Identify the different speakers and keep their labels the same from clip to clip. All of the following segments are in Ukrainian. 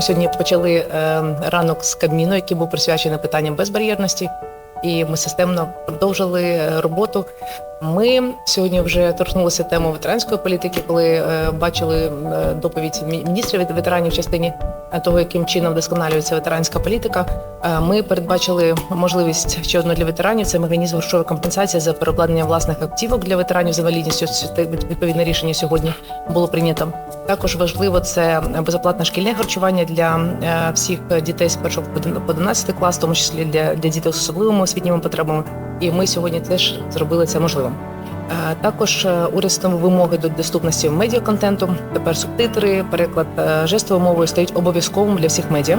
Speaker 1: Ми сьогодні почали е, ранок з Кабміну, який був присвячений питанням безбар'єрності, і ми системно продовжили е, роботу. Ми сьогодні вже торкнулися теми ветеранської політики, коли е, бачили доповідь міністрів від ветеранів в частині того, яким чином вдосконалюється ветеранська політика. Е, Ми передбачили можливість ще одну для ветеранів. Це механізм грошової компенсації за перекладення власних активок для ветеранів з інвалідністю. Відповідне рішення сьогодні було прийнято. Також важливо це безоплатне шкільне харчування для е, всіх дітей з 1 по 11 клас, в тому числі для, для дітей з особливими освітніми потребами. І ми сьогодні теж зробили це можливим. Е, Також урядом вимоги до доступності медіаконтенту. Тепер субтитри, переклад е, жестовою мовою стають обов'язковим для всіх медіа.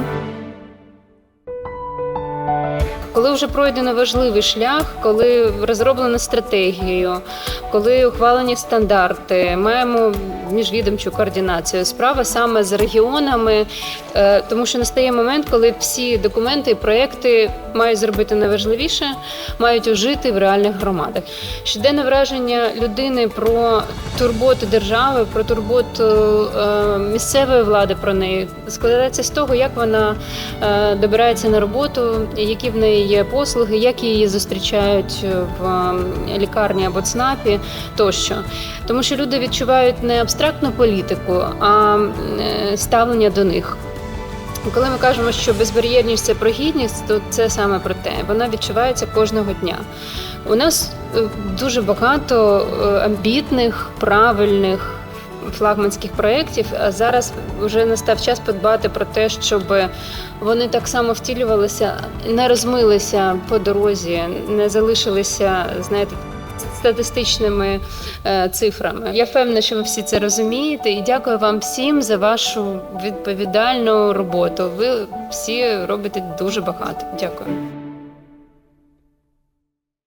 Speaker 2: Коли вже пройдено важливий шлях, коли розроблено стратегію, коли ухвалені стандарти, маємо міжвідомчу координацію. Справа саме з регіонами, е, тому що настає момент, коли всі документи і проекти мають зробити найважливіше, мають ожити в реальних громадах. Щоденне враження людини про турботу держави, про турботу е, місцевої влади про неї складається з того, як вона е, добирається на роботу, які в неї є послуги, як її зустрічають в ем, лікарні або ЦНАПі тощо. Тому що люди відчувають не абстрактну політику, а е, ставлення до них. Коли ми кажемо, що безбар'єрність це про гідність, то це саме про те. Вона відчувається кожного дня. У нас е, дуже багато е, амбітних, правильних флагманських проєктів. Зараз вже настав час подбати про те, щоб вони так само втілювалися, не розмилися по дорозі, не залишилися, знаєте. Статистичними е, цифрами я впевнена, що ви всі це розумієте, і дякую вам всім за вашу відповідальну роботу. Ви всі робите дуже багато. Дякую.